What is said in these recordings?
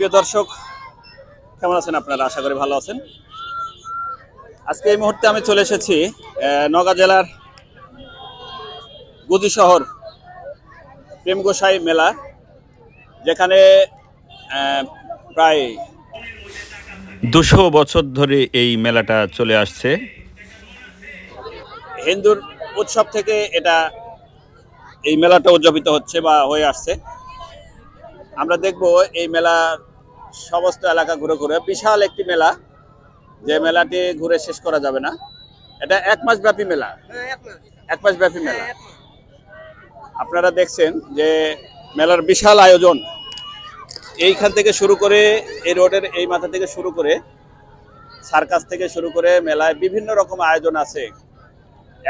প্রিয় দর্শক, কেমন আছেন আপনারা? আশা করি ভালো আছেন। আজকে এই মুহূর্তে আমি চলে এসেছি নওগাঁ জেলার গুজি শহর প্রেমগোসাই মেলা, যেখানে প্রায় দুশো বছর ধরে এই মেলাটা চলে আসছে। হিন্দুর উৎসব থেকে এটা, এই মেলাটা উদযাপিত হচ্ছে বা হয়ে আসছে। আমরা দেখব এই মেলার সমস্ত এলাকা ঘুরে ঘুরে। বিশাল একটি মেলা। যে মেলাটি ঘুরে শেষ করা যাবে না। এটা এক মাস ব্যাপী মেলা। এক মাস ব্যাপী মেলা। আপনারা দেখছেন যে মেলার বিশাল আয়োজন। এইখান থেকে শুরু করে এই রোডের এই মাথা থেকে শুরু করে সার্কাস থেকে শুরু করে মেলায় বিভিন্ন রকম আয়োজন আছে।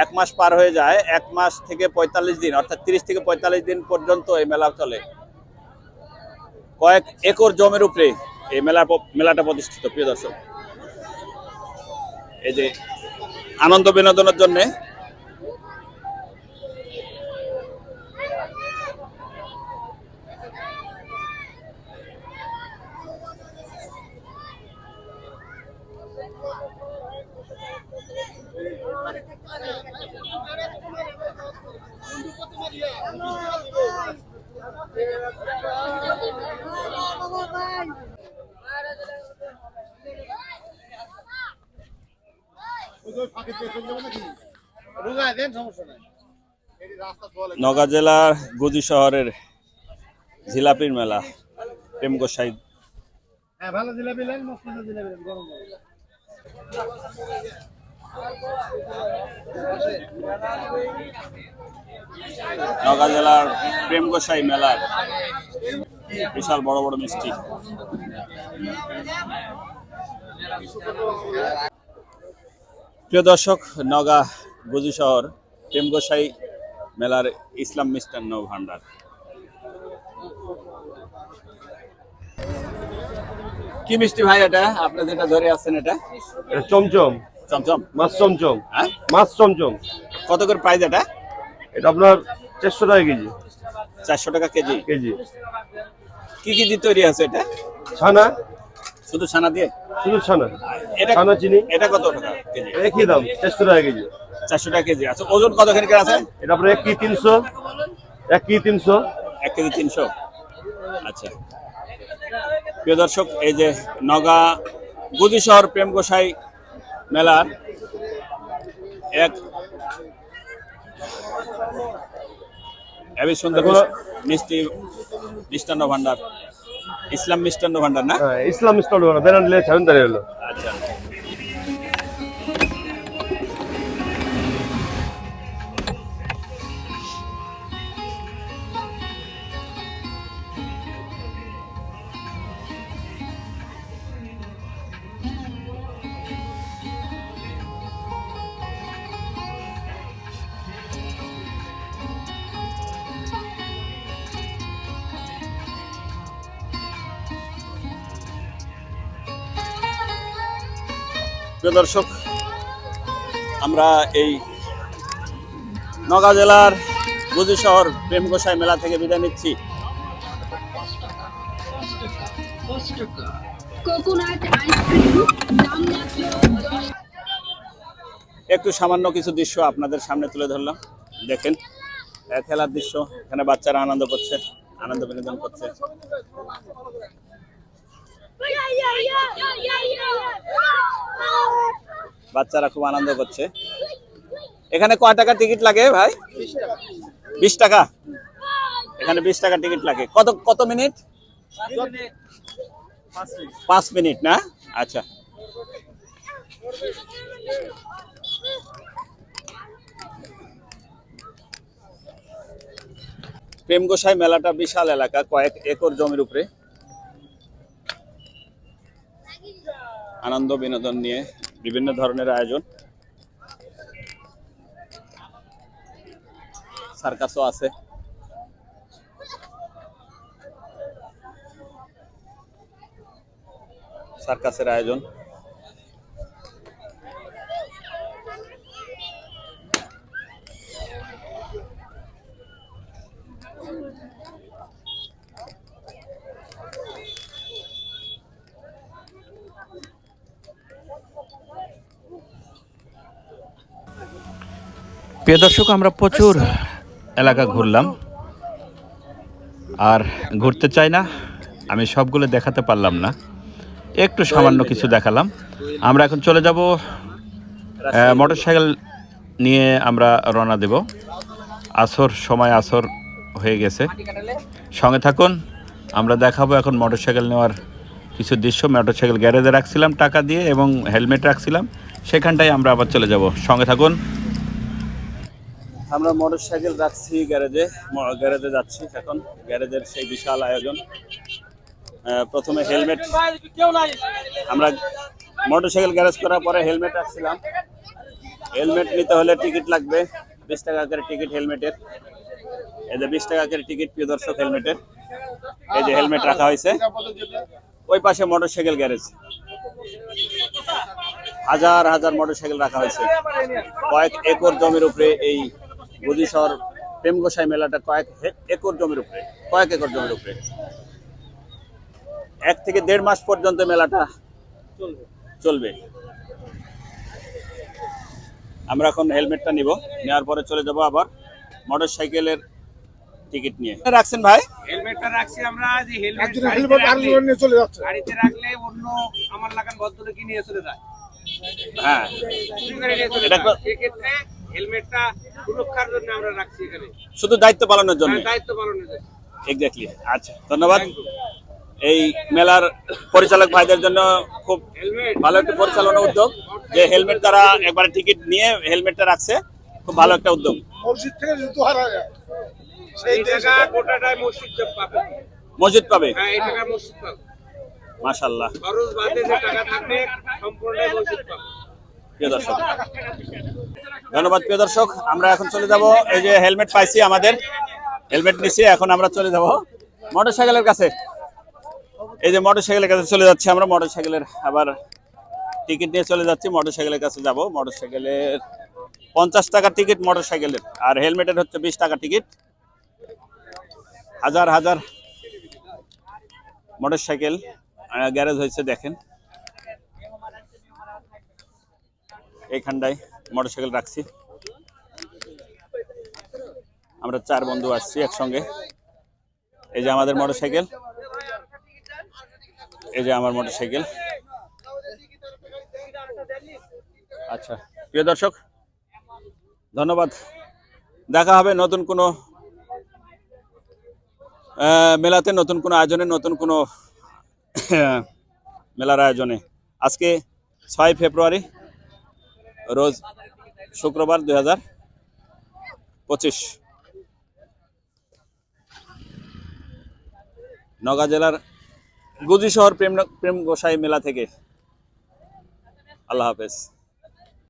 এক মাস পার হয়ে যায়। এক মাস থেকে পঁয়তাল্লিশ দিন, অর্থাৎ তিরিশ থেকে পঁয়তাল্লিশ দিন পর্যন্ত এই মেলা চলে। কয়েক একর জমির উপরে এই মেলা মেলাটা প্রতিষ্ঠিত, প্রিয় দর্শক। এই যে আনন্দ বিনোদনের জন্য নগা জেলার গুজি শহরের জিলাপির মেলা প্রেম গোসাই। হ্যাঁ ভালো জিলাপি জিলাপি গরম। নগা জেলার প্রেম গোসাই মেলার বিশাল বড় বড় মিষ্টি। প্রিয় দর্শক নগা গুজি শহর প্রেম গোসাই মেলার ইসলাম মিষ্টান্ন ভান্ডার কি মিষ্টি ভাই এটা? আপনি যেটা ধরে আছেন এটা? এটা চমচম। চমচম? মাছ চমচম। হ্যাঁ? মাছ চমচম। কত করে প্রাইস এটা? এটা আপনার চারশো টাকা কেজি। চারশো টাকা কেজি। কেজি। কি কি দিয়ে তৈরি আছে এটা? ছানা। শুধু ছানা দিয়ে? শুধু ছানা। এটা ছানা চিনি। এটা কত টাকা কেজি? একই দাম চারশো টাকা কেজি। চারশো টাকা কেজি। আচ্ছা ওজন কতখানি করে আছে? এটা আপনার এক কি তিনশো? এক কি তিনশো? এক কেজি তিনশো। আচ্ছা। প্রিয় দর্শক এই যে নগা গুজি শহর প্রেম গোসাই মেলার এক হেবি সুন্দর মিষ্টি মিষ্টান্ন ভান্ডার ইসলাম মিষ্টান্ন ভান্ডার না? ইসলাম মিষ্টান্ন ভান্ডার বেরান লে ছাবেন দাঁড়িয়ে হলো। আচ্ছা। প্রিয় দর্শক আমরা এই নগা জেলার গুজি শহর প্রেম গোসাই মেলা থেকে বিদায় নিচ্ছি। একটু সামান্য কিছু দৃশ্য আপনাদের সামনে তুলে ধরলাম। দেখেন খেলার দৃশ্য এখানে বাচ্চারা আনন্দ করছে আনন্দ বিনোদন করছে। বাচ্চারা খুব আনন্দ করছে। এখানে কয় টাকা টিকিট লাগে ভাই? বিশ টাকা। এখানে বিশ টাকা টিকিট লাগে। কত কত মিনিট? পাঁচ মিনিট না? আচ্ছা। প্রেম গোসাই মেলাটা বিশাল এলাকা, কয়েক একর জমির উপরে। আনন্দ বিনোদন নিয়ে বিভিন্ন ধরনের আয়োজন। সার্কাসও আছে। সার্কাসের আয়োজন। প্রিয় দর্শক, আমরা প্রচুর এলাকা ঘুরলাম। আর ঘুরতে চাই না, আমি সবগুলো দেখাতে পারলাম না। একটু সামান্য কিছু দেখালাম। আমরা এখন চলে যাব মোটর সাইকেল নিয়ে আমরা রওনা দেব। আসর, সময় আসর হয়ে গেছে। সঙ্গে থাকুন, আমরা দেখাবো এখন মোটর সাইকেল নেওয়ার কিছু দৃশ্য। মোটর সাইকেল গ্যারেজে রাখছিলাম টাকা দিয়ে এবং হেলমেট রাখছিলাম। সেখানটাই আমরা আবার চলে যাব। সঙ্গে থাকুন আমরা মোটর সাইকেল রাখছি গ্যারেজে গ্যারেজে যাচ্ছি এখন। গ্যারেজের সেই বিশাল আয়োজন। প্রথমে হেলমেট। আমরা মোটর সাইকেল গ্যারেজ করার পরে হেলমেট রাখছিলাম। হেলমেট নিতে হলে টিকিট লাগবে, বিশ টাকা করে টিকিট হেলমেটের। এই যে বিশ টাকা করে টিকিট, প্রিয় দর্শক, হেলমেটের। এই যে হেলমেট রাখা হয়েছে। ওই পাশে মোটর সাইকেল গ্যারেজ। হাজার হাজার মোটর সাইকেল রাখা হয়েছে। কয়েক একর জমির উপরে এই বুদিশহর প্রেম গোসাই মেলাটা কয়েক একর জমির উপরে কয়েক একর জমির উপরে। এক থেকে দেড় মাস পর্যন্ত মেলাটা চলবে। আমরা এখন হেলমেটটা নিব নেওয়ার পরে চলে যাব আবার মোটর সাইকেলের টিকিট নিয়ে। রাখছেন ভাই? হেলমেটটা রাখছি আমরা যে হেলমেট একজন হেলমেট আর নিয়ে চলে যাচ্ছে। গাড়িতে রাখলে অন্য আমার লাগান ভদ্রলোকই নিয়ে চলে যায়। হ্যাঁ। এটা সেক্ষেত্রে হেলমেটটা সুরক্ষার জন্য আমরা রাখছি এখানে। শুধু দায়িত্ব পালনের জন্য? দায়িত্ব পালনের জন্য। এক্স্যাক্টলি আচ্ছা ধন্যবাদ। এই মেলার পরিচালক ভাইদের জন্য খুব ভালো একটা পরিচালনা উদ্যোগ যে হেলমেট তারা একবারে টিকিট নিয়ে হেলমেটটা রাখছে। খুব ভালো একটা উদ্যোগ। মসজিদ থেকে জুতো হারা যায়। এই টাকা গোটাটাই মসজিদ পাবে। মসজিদ পাবে? হ্যাঁ এই টাকা মসজিদ পাবে। মাশাল্লাহ খরচ বাদে যে টাকা থাকবে সম্পূর্ণ মসজিদ পাবে। প্রিয় দর্শক। ধন্যবাদ, প্রিয় দর্শক। আমরা এখন চলে যাব। এই যে হেলমেট পাইছি আমাদের। হেলমেট নিছি, এখন আমরা চলে যাব মোটরসাইকেলের কাছে। এই যে মোটরসাইকেলের কাছে চলে যাচ্ছি আমরা। মোটরসাইকেলের আবার টিকিট নিয়ে চলে যাচ্ছি। মোটরসাইকেলের কাছে যাব। মোটরসাইকেলের পঞ্চাশ টাকা টিকিট মোটরসাইকেলের। আর হেলমেটের হচ্ছে বিশ টাকা টিকিট। হাজার হাজার মোটরসাইকেল গ্যারেজ হয়েছে, দেখেন। এইখানটায় মোটরসাইকেল রাখছি। আমরা চার বন্ধু আসছি একসঙ্গে। এই যে আমাদের মোটরসাইকেল, এই যে আমার মোটরসাইকেল। আচ্ছা প্রিয় দর্শক, ধন্যবাদ। দেখা হবে নতুন কোনো মেলাতে, নতুন কোনো আয়োজনে, নতুন কোনো মেলার আয়োজনে। আজকে ছয় ফেব্রুয়ারি রোজ শুক্রবার দুই হাজার পঁচিশ। নগা জেলার গুজি শহর প্রেম প্রেম গোসাই মেলা থেকে। আল্লাহ হাফেজ।